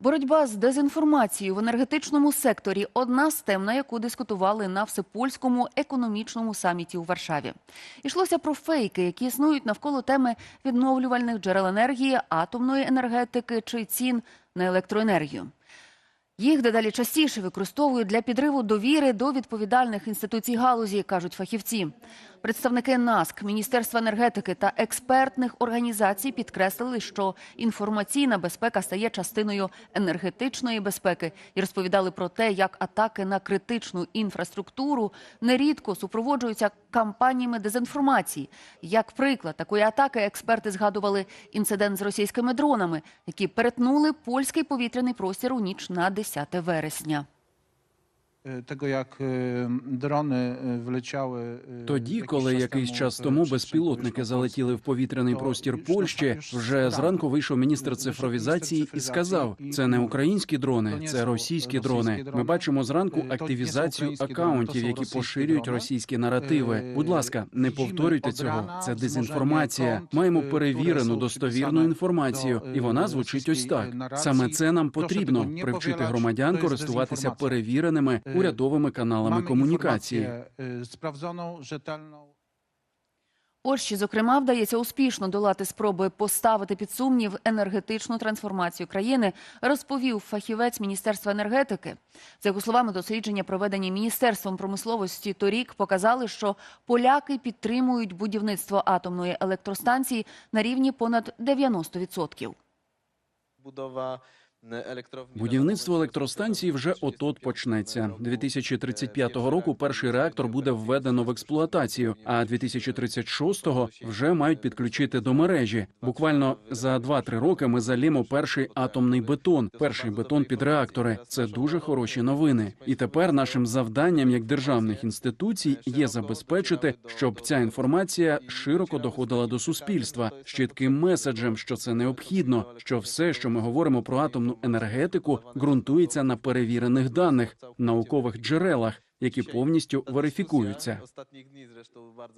Боротьба з дезінформацією в енергетичному секторі одна з тем, на яку дискутували на всепольському економічному саміті у Варшаві. Ішлося про фейки, які існують навколо теми відновлювальних джерел енергії, атомної енергетики чи цін на електроенергію. Їх дедалі частіше використовують для підриву довіри до відповідальних інституцій галузі, кажуть фахівці. Представники НАСК, Міністерства енергетики та експертних організацій підкреслили, що інформаційна безпека стає частиною енергетичної безпеки і розповідали про те, як атаки на критичну інфраструктуру нерідко супроводжуються кампаніями дезінформації. Як приклад такої атаки, експерти згадували інцидент з російськими дронами, які перетнули польський повітряний простір у ніч на 10 вересня. Tego, jak e, drony e, wleciały. e, Тоді, коли якийсь час тому безпілотники залетіли в повітряний простір Польщі, вже зранку вийшов міністр цифровізації і сказав: це не ну, українські дрони, це російські дрони. дрони. Ми бачимо зранку Е, активізацію акаунтів, які поширюють російські наративи. Е, Будь ласка, не повторюйте цього. Це дезінформація. Маємо е, перевірену достовірну інформацію, і вона е, звучить ось так. Саме це нам потрібно привчити громадян користуватися перевіреними Е, урядовими каналами комунікації. e. Польщі, зокрема, вдається успішно долати спроби поставити під сумнів енергетичну трансформацію країни, розповів фахівець Міністерства енергетики. За його словами, дослідження, проведені Міністерством промисловості торік, показали, що поляки підтримують будівництво атомної електростанції на рівні понад 90%. Budowa e, elektrowni. Будівництво електростанції вже от-от почнеться. 2035 року перший реактор буде введено в експлуатацію, а 2036-го вже мають підключити до мережі. Буквально за 2-3 роки ми залімо перший атомний бетон, перший бетон під реактори. Це дуже хороші новини. І тепер нашим завданням як державних інституцій є забезпечити, щоб ця інформація широко доходила до суспільства з чітким меседжем, що це необхідно, що все, що ми говоримо про атомну енергетику, ґрунтується на перевірених даних, наукових джерелах, які повністю верифікуються.